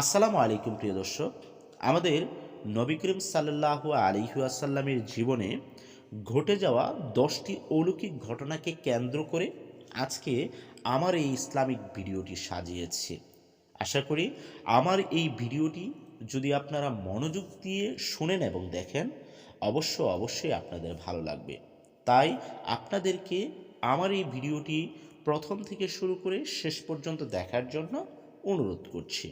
আসসালামু আলাইকুম, প্রিয় দর্শক। আমাদের নবী করিম সাল্লাহ আলিহাসাল্লামের জীবনে ঘটে যাওয়া দশটি অলৌকিক ঘটনাকে কেন্দ্র করে আজকে আমার এই ইসলামিক ভিডিওটি সাজিয়েছি। আশা করি আমার এই ভিডিওটি যদি আপনারা মনোযোগ দিয়ে শোনেন এবং দেখেন, অবশ্য অবশ্যই আপনাদের ভালো লাগবে। তাই আপনাদেরকে আমার এই ভিডিওটি প্রথম থেকে শুরু করে শেষ পর্যন্ত দেখার জন্য অনুরোধ করছি।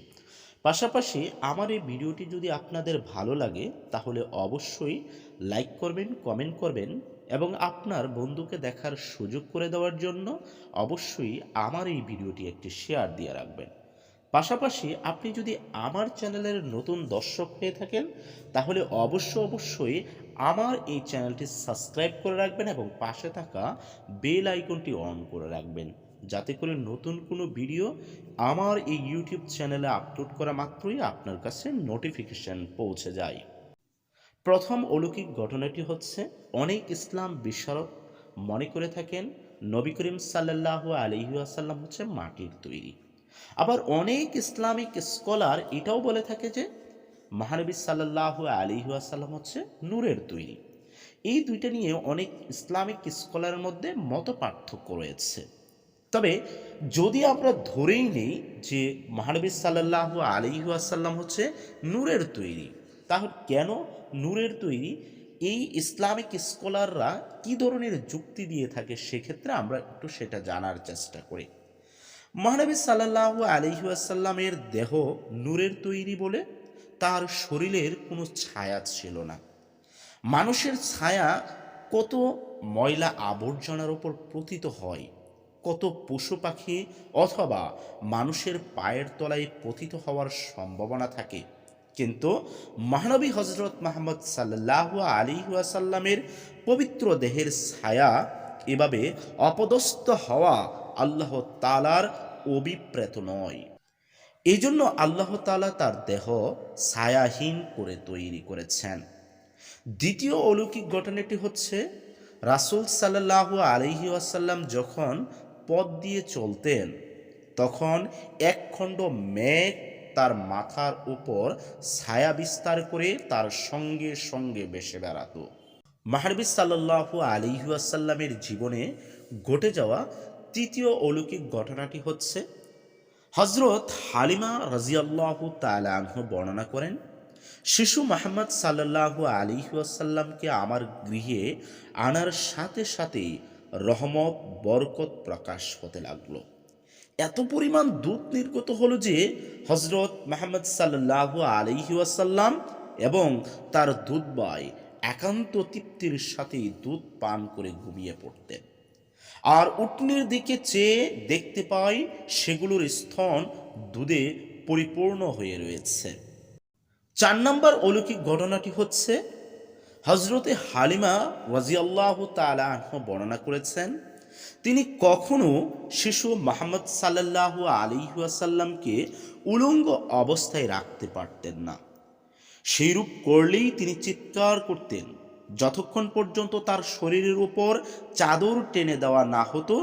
পাশাপাশি আমার এই ভিডিওটি যদি আপনাদের ভালো লাগে, তাহলে অবশ্যই লাইক করবেন কমেন্ট করবেন এবং আপনার বন্ধুকে দেখার সুযোগ করে দেওয়ার জন্য অবশ্যই আমার এই ভিডিওটি একটি শেয়ার দিয়ে রাখবেন। পাশাপাশি আপনি যদি আমার চ্যানেলের নতুন দর্শক হয়ে থাকেন, তাহলে অবশ্য অবশ্যই আমার এই চ্যানেলটি সাবস্ক্রাইব করে রাখবেন এবং পাশে থাকা বেল আইকনটি অন করে রাখবেন। যাতে করে নতুন কোনো ভিডিও আমার এই ইউটিউব চ্যানেলে আপলোড করা মাত্রই আপনার কাছে নোটিফিকেশন পৌঁছে যায়। প্রথম অলৌকিক ঘটনাটি হচ্ছে, অনেক ইসলাম বিশারক মনে করে থাকেন, নবী করিম সাল্লাহ আলহিউসাল্লাম হচ্ছে মাটির তৈরি। আবার অনেক ইসলামিক স্কলার এটাও বলে থাকে যে, মহানবী সাল্লাহ আলিহাসাল্লাম হচ্ছে নূরের তৈরি। এই দুইটা নিয়ে অনেক ইসলামিক স্কলারের মধ্যে মত পার্থক্য রয়েছে। তবে যদি আমরা ধরেই নেই যে মহানবী সাল্লাহ আলিহাসাল্লাম হচ্ছে নূরের তৈরি, তাহলে কেন নূরের তৈরি? এই ইসলামিক স্কলাররা কী ধরনের যুক্তি দিয়ে থাকে সেক্ষেত্রে আমরা একটু সেটা জানার চেষ্টা করি। মহানবী সাল্লাহ আলহিউসাল্লামের দেহ নূরের তৈরি বলে তার শরীরের কোনো ছায়া ছিল না। মানুষের ছায়া কত ময়লা আবর্জনার ওপর পতিত হয় কত পশু পাখি অথবা মানুষের পায়ের তলায় পতিত হওয়ার সম্ভাবনা থাকে। কিন্তু মহানবী হজরত মাহমদ সাল্লাহ আলী পবিত্র দেহের ছায়া এভাবে অপদস্থ হওয়া আল্লাহ তালার অভিপ্রেত নয়। এই জন্য আল্লাহ তালা তার দেহ ছায়াহীন করে তৈরি করেছেন। দ্বিতীয় অলৌকিক ঘটনাটি হচ্ছে রাসুল সাল্লাহ আলহি আসাল্লাম যখন পথ দিয়ে চলতেন, তখন একখণ্ড মেঘ তার মাথার উপর ছায়া বিস্তার করে তার সঙ্গে সঙ্গে বেসে বেড়াতো। মাহারবি সাল্লাহ আলিহাসাল্লামের জীবনে ঘটে যাওয়া তৃতীয় অলৌকিক ঘটনাটি হচ্ছে হজরত হালিমা রাজিয়াল্লাহ তালাহ বর্ণনা করেন, শিশু মোহাম্মদ সাল্লাহ আলিহাসাল্লামকে আমার গৃহে আনার সাথে সাথেই রহমত, বরকত প্রকাশ হতে লাগল। এত পরিমাণ দুধ নির্গত হলো যে হজরত মাহমদ সাল্লাহ আলিহাসাল্লাম এবং তার দুধ বাই একান্ত তৃপ্তির সাথেই দুধ পান করে ঘুমিয়ে পড়তেন। আর উটনির দিকে চেয়ে দেখতে পাই সেগুলোর স্তন দুধে পরিপূর্ণ হয়ে রয়েছে। চার নম্বর অলৌকিক ঘটনাটি হচ্ছে হজরতে হালিমা ওয়াজিয়াল্লাহ তালাহ বর্ণনা করেছেন, তিনি কখনো শিশু মোহাম্মদ সাল্লাহ আলিহাসাল্লামকে উলঙ্গ অবস্থায় রাখতে পারতেন না। সেইরূপ করলেই তিনি চিৎকার করতেন, যতক্ষণ পর্যন্ত তার শরীরের উপর চাদর টেনে দেওয়া না হতো,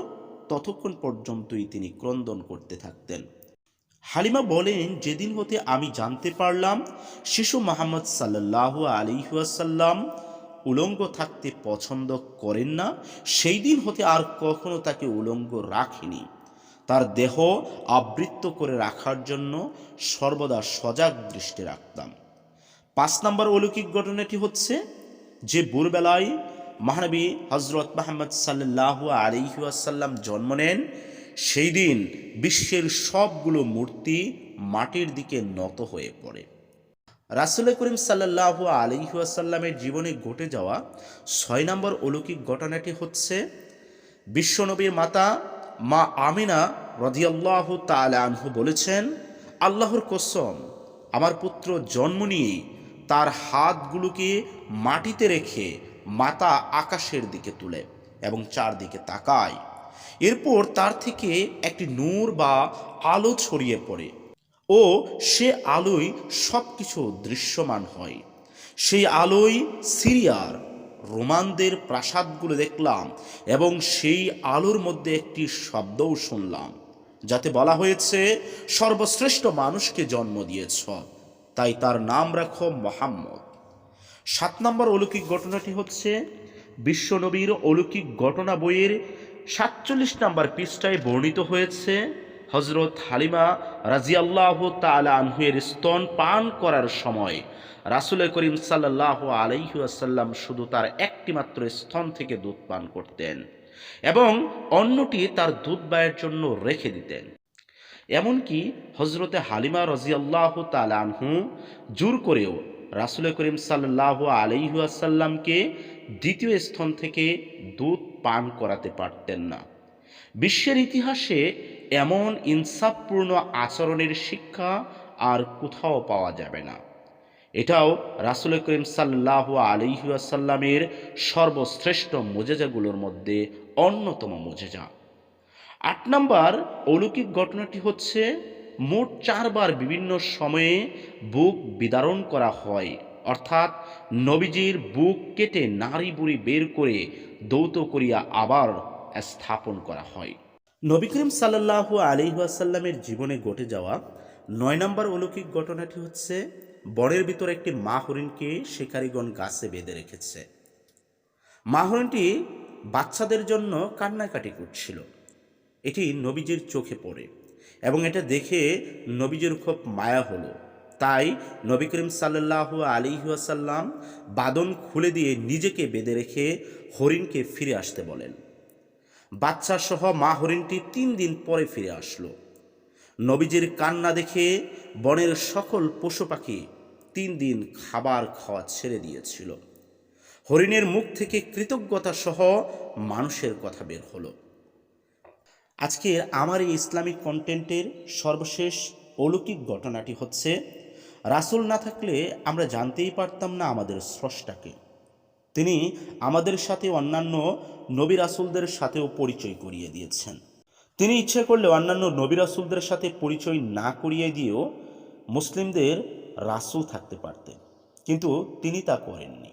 ততক্ষণ পর্যন্তই তিনি ক্রন্দন করতে থাকতেন। হালিমা বলেন, যেদিন হতে আমি জানতে পারলাম, শিশু মোহাম্মদ সাল্লাহ আলিহাসাল্লাম উলঙ্গ থাকতে পছন্দ করেন না সেই দিন হতে আর কখনো তাকে উলঙ্গ রাখিনি। তার দেহ আবৃত্ত করে রাখার জন্য সর্বদা সজাগ দৃষ্টি রাখতাম। পাঁচ নম্বর অলৌকিক ঘটনাটি হচ্ছে যে ভোরবেলায় মহানবী হজরত মাহমদ সাল্লাহ আলিহাসাল্লাম জন্ম নেন। সেই দিন বিশ্বের সবগুলো মূর্তি মাটির দিকে নত হয়ে পড়ে। রাসুল করিম সাল্লাহ আলিহাসাল্লামের জীবনে ঘটে যাওয়া ছয় নম্বর অলৌকিক ঘটনাটি হচ্ছে, বিশ্বনবীর মাতা মা আমিনা রদিয়াল্লাহ তালহু বলেছেন, আল্লাহর কসম, আমার পুত্র জন্ম নিয়ে তার হাতগুলোকে মাটিতে রেখে মাতা আকাশের দিকে তুলে এবং চারদিকে তাকায়। এরপর তার থেকে একটি নূর বা আলো ছড়িয়ে পড়ে ও সে আলোয় সব কিছু দৃশ্যমান হয়। সেই আলোয় সিরিয়ার, রোমানদের প্রাসাদগুলো দেখলাম এবং সেই আলোর মধ্যে একটি শব্দও শুনলাম, যাতে বলা হয়েছে সর্বশ্রেষ্ঠ মানুষকে জন্ম দিয়েছ, তাই তার নাম রাখো মোহাম্মদ। সাত নম্বর অলৌকিক ঘটনাটি হচ্ছে বিশ্বনবীর অলৌকিক ঘটনা বইয়ের সাতচল্লিশ নম্বর পৃষ্ঠায় বর্ণিত হয়েছে হজরত হালিমা রাজিয়াল্লাহ তালা আনহুয়ের স্তন পান করার সময় রাসুল করিম সাল্লাহ আলাইহাসাল্লাম শুধু তার একটি মাত্র স্তন থেকে দুধ পান করতেন এবং অন্যটি তার দুধ বায়ের জন্য রেখে দিতেন। এমনকি হজরতে হালিমা রাজিয়াল্লাহ তালানহু জোর করেও রাসুল করিম সাল্লাহ আলাইহাসাল্লামকে দ্বিতীয় স্তন থেকে দুধ পান করাতে পারতেন না। বিশ্বের ইতিহাসে এমন ইনসাফপূর্ণ আচরণের শিক্ষা আর কোথাও পাওয়া যাবে না। এটাও রাসুল করিম সাল্লাহ আলিহাসাল্লামের সর্বশ্রেষ্ঠ মোজেজাগুলোর মধ্যে অন্যতম মোজেজা। আট নম্বর অলৌকিক ঘটনাটি হচ্ছে, মোট চারবার বিভিন্ন সময়ে বুক বিদারণ করা হয়। অর্থাৎ নবীজির বুক কেটে নারী বুড়ি বের করে দৌত করিয়া আবার স্থাপন করা হয়। নবী করিম সাল্লাহু আলিহাসাল্লামের জীবনে ঘটে যাওয়া নয় নম্বর অলৌকিক ঘটনাটি হচ্ছে, বনের ভিতর একটি মা হরিণকে শিকারীগণ গাছে বেঁধে রেখেছে। মা হরিণটি বাচ্চাদের জন্য কান্নাকাটি করছিল। এটি নবীজির চোখে পড়ে এবং এটা দেখে নবীজির খুব মায়া হলো। তাই নবী করিম সাল্লাহ আলিহাসাল্লাম বাদন খুলে দিয়ে নিজেকে বেঁধে রেখে হরিণকে ফিরে আসতে বলেন। বাচ্চা সহ মা হরিণটি তিন দিন পরে ফিরে আসলো। নবীজির কান্না দেখে বনের সকল পশু পাখি তিন দিন খাবার খাওয়া ছেড়ে দিয়েছিল। হরিণের মুখ থেকে কৃতজ্ঞতা সহ মানুষের কথা বের হলো। আজকের আমার এই ইসলামিক কন্টেন্টের সর্বশেষ অলৌকিক ঘটনাটি হচ্ছে রাসুল না থাকলে আমরা জানতেই পারতাম না আমাদের স্রষ্টাকে। তিনি আমাদের সাথে অন্যান্য নবী রাসুলদের সাথেও পরিচয় করিয়ে দিয়েছেন। তিনি ইচ্ছে করলে অন্যান্য নবী রাসুলদের সাথে পরিচয় না করিয়ে দিয়েও মুসলিমদের রাসুল থাকতে পারতেন। কিন্তু তিনি তা করেননি।